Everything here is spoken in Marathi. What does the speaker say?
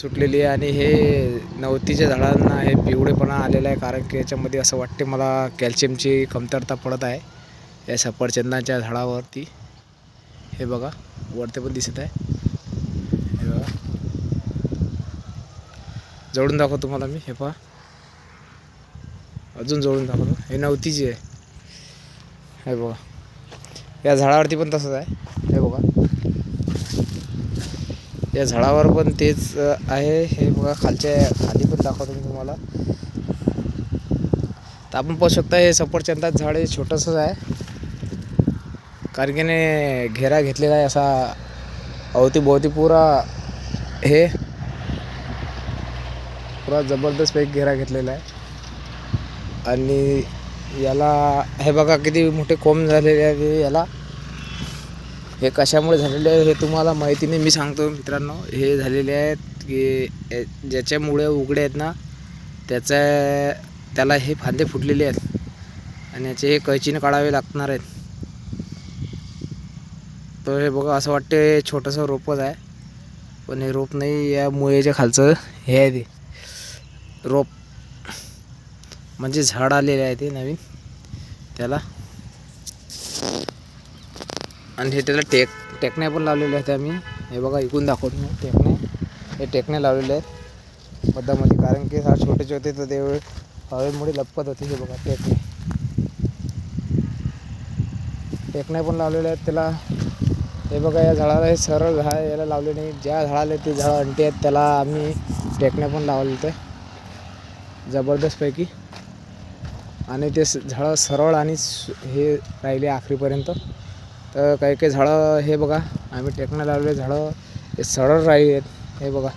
सुटलेली आहे आणि हे नवतीच्या झाडांना हे पिवळेपणा आलेला आहे कारण की याच्यामध्ये असं वाटते मला कॅल्शियमची कमतरता पडत आहे. या सफरचंदाच्या झाडावरती. हे बघा वरती पण दिसत आहे. हे बघा. जोडून दाखव तुम्हाला मी हे पहा. अजून जोडून दाखवतो. हे नवतीची आहे. हे बघा. या झाडावरती पण तसंच आहे. हे बघा. या झाडावर पण तेच आहे. हे बघा खालच्या खाली पण दाखवतो मी तुम्हाला. तर आपण पाहू शकता हे सफरचंदात झाड हे छोटंसंच आहे. कारण की घेरा घेतलेला आहे असा अवतीभोवती पुरा हे. पुरा जबरदस्त पैकी घेरा घेतलेला आहे. आणि याला हे बघा किती मोठे कोंब झालेले आहे. याला हे कशामुळे झालेले आहे हे तुम्हाला माहिती नाही. मी सांगतो मित्रांनो हे झालेले आहेत की ज्याच्यामुळे उघडे आहेत ना त्याचा त्याला हे फांदे फुटलेले आहेत आणि याचे हे कैचीने काढावे लागणार आहेत. तर हे बघा असं वाटते छोटंसं रोपच आहे. पण हे रोप नाही या मुळेच्या खालचं हे आहे ते. रोप म्हणजे झाड आलेले आहे ते नवीन. त्याला आणि हे त्याला टेक टेकण्या पण लावलेल्या आहेत आम्ही. हे बघा इकून दाखवतो मी. टेकणे. हे टेकणे लावलेले आहेत मधामध्ये. कारण की झाड छोटे छोटे तर ते हवेमुळे लपत होते. हे बघा टेकणे. टेकण्या पण लावलेल्या आहेत त्याला. हे बघा या झाडाला हे सरळ झाड याला लावले नाही. ज्या झाडाला ते झाडं अंटी आहेत. त्याला आम्ही टेकण्या पण लावले होते. जबरदस्तपैकी. आणि ते स- झाडं सरळ आणि हे राहिले आखरीपर्यंत. तर काही काही झाडं हे बघा आम्ही टेकणं लावलेले झाडं हे सरळ राहिले आहेत हे बघा.